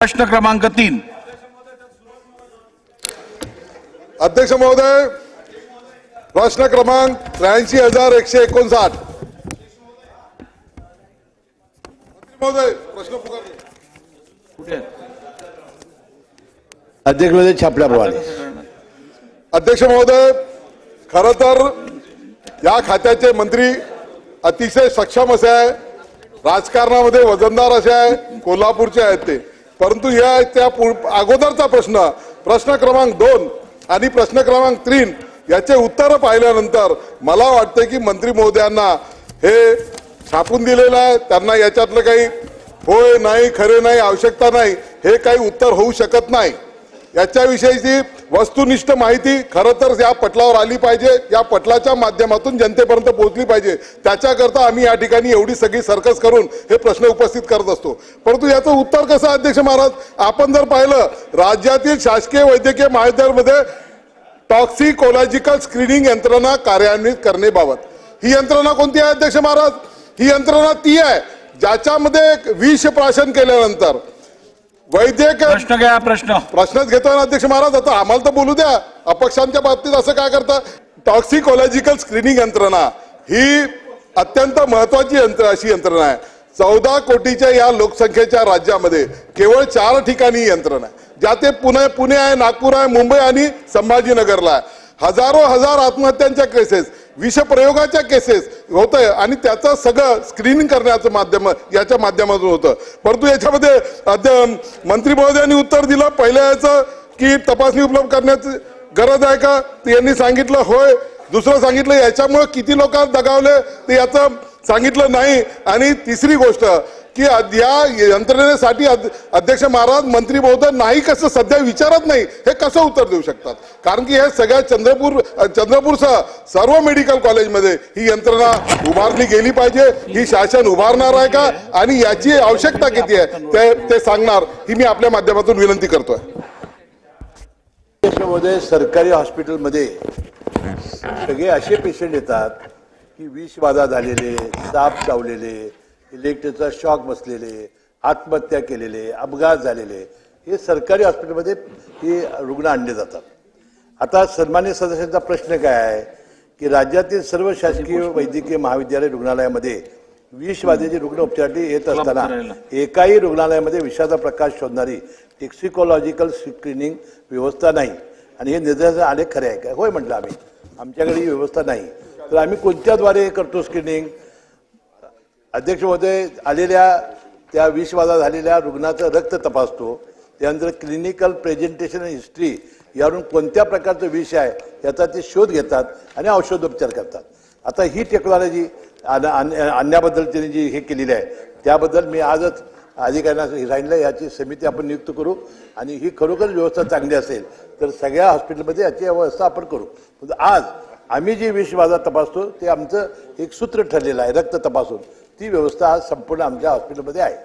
प्रश्न क्रमांक तीन. अध्यक्ष महोदय प्रश्न क्रमांक त्र्याऐंशी हजार एकशे एकोणसाठ. मंत्री महोदय प्रश्न पुकारले. कुठे आहेत? अध्यक्ष महोदय छापल्याप्रमाणे अध्यक्ष महोदय खर तर या खात्याचे मंत्री अतिशय सक्षम असे आहे. राजकारणामध्ये वजनदार असे आहे. कोल्हापूरचे आहेत ते. परंतु या त्या पु- अगोदरचा प्रश्न प्रश्न क्रमांक दोन आणि प्रश्न क्रमांक तीन याचे उत्तर पाहिल्यानंतर मला वाटतं की मंत्री महोदयांना हे छापून दिलेलं आहे. त्यांना याच्यातलं काही होय नाही खरे नाही आवश्यकता नाही हे काही उत्तर होऊ शकत नाही. याच्याविषयीची वस्तुनिष्ठ माहिती खरं तर या पटलावर आली पाहिजे. या पटलाच्या माध्यमातून जनतेपर्यंत पोहोचली पाहिजे. त्याच्याकरता आम्ही या ठिकाणी एवढी सगळी सर्कस करून हे प्रश्न उपस्थित करत असतो. परंतु याचं उत्तर कसं अध्यक्ष महाराज? आपण जर पाहिलं राज्यातील शासकीय वैद्यकीय महाविद्यालयामध्ये टॉक्सिकोलॉजिकल स्क्रीनिंग यंत्रणा कार्यान्वित करण्याबाबत. ही यंत्रणा कोणती आहे अध्यक्ष महाराज? ही यंत्रणा ती आहे ज्याच्यामध्ये विष प्राशन केल्यानंतर वैद्यकीय प्रश्न घ्या प्रश्न. प्रश्नच घेतोय ना अध्यक्ष महाराज. आता आम्हाला तर बोलू द्या. अपक्षांच्या बाबतीत असं काय करता? टॉक्सिकोलॉजिकल स्क्रीनिंग यंत्रणा. ही अत्यंत महत्वाची यंत्र अशी यंत्रणा आहे. चौदा कोटीच्या या लोकसंख्येच्या राज्यामध्ये केवळ चार ठिकाणी ही यंत्रणा आहे. ज्या ते पुणे पुणे आहे नागपूर आहे मुंबई आणि संभाजीनगरला आहे. हजारो हजार आत्महत्यांच्या केसेस विषप्रयोगाच्या केसेस होत आहे आणि त्याचं सगळं स्क्रीनिंग करण्याचं माध्यम याच्या माध्यमातून होतं. परंतु याच्यामध्ये मंत्री महोदयांनी उत्तर दिलं. पहिल्या याचं की तपासणी उपलब्ध करण्याची गरज आहे का? यांनी सांगितलं होय. दुसरं सांगितलं याच्यामुळे किती लोकांना दगावले? ते याचं सांगितलं नाही. आणि तिसरी गोष्ट की या यंत्रणेसाठी अध्यक्ष महाराज मंत्री महोदय नाही कसं सध्या विचारत नाही हे कसं उत्तर देऊ शकतात? कारण की हे सगळ्या चंद्रपूर चंद्रपूरसह सर्व मेडिकल कॉलेजमध्ये ही यंत्रणा उभारली गेली पाहिजे. ही शासन उभारणार आहे का? आणि याची आवश्यकता किती आहे? ते ते सांगणार ही मी आपल्या माध्यमातून विनंती करतोय. महोदय सरकारी हॉस्पिटलमध्ये सगळे असे पेशंट येतात की विषबाधा झालेले साप चावलेले इलेक्ट्रिकचा शॉक बसलेले आत्महत्या केलेले अपघात झालेले हे सरकारी हॉस्पिटलमध्ये हे रुग्ण आणले जातात. आता सन्मान्य सदस्यांचा प्रश्न काय आहे? की राज्यातील सर्व शासकीय वैद्यकीय महाविद्यालय रुग्णालयामध्ये विषबाधेचे रुग्ण उपचारासाठी येत असताना एकाही रुग्णालयामध्ये विषाचा प्रकाश शोधणारी टेक्सिकॉलॉजिकल स्क्रीनिंग व्यवस्था नाही. आणि हे निर्देश आले खरे आहे का होय म्हटलं आम्ही. आमच्याकडे ही व्यवस्था नाही. तर आम्ही कोणत्याद्वारे करतो स्क्रीनिंग अध्यक्ष महोदय आलेल्या त्या विषबाधा झालेल्या रुग्णाचं रक्त तपासतो. त्यानंतर क्लिनिकल प्रेझेंटेशन हिस्ट्री यावरून कोणत्या प्रकारचं विष आहे याचा ते शोध घेतात आणि औषधोपचार करतात. आता ही टेक्नॉलॉजी आणण्याबद्दल त्यांनी जी हे केलेली आहे त्याबद्दल मी आजच अधिकाऱ्यांना सांगितलं याची समिती आपण नियुक्त करू आणि ही खरोखर व्यवस्था चांगली असेल तर सगळ्या हॉस्पिटलमध्ये याची व्यवस्था आपण करू. पण आज आम्ही जी विषबाधा तपासतो ते आमचं एक सूत्र ठरलेलं आहे रक्त तपासून. ती व्यवस्था आज संपूर्ण आमच्या हॉस्पिटलमध्ये आहे.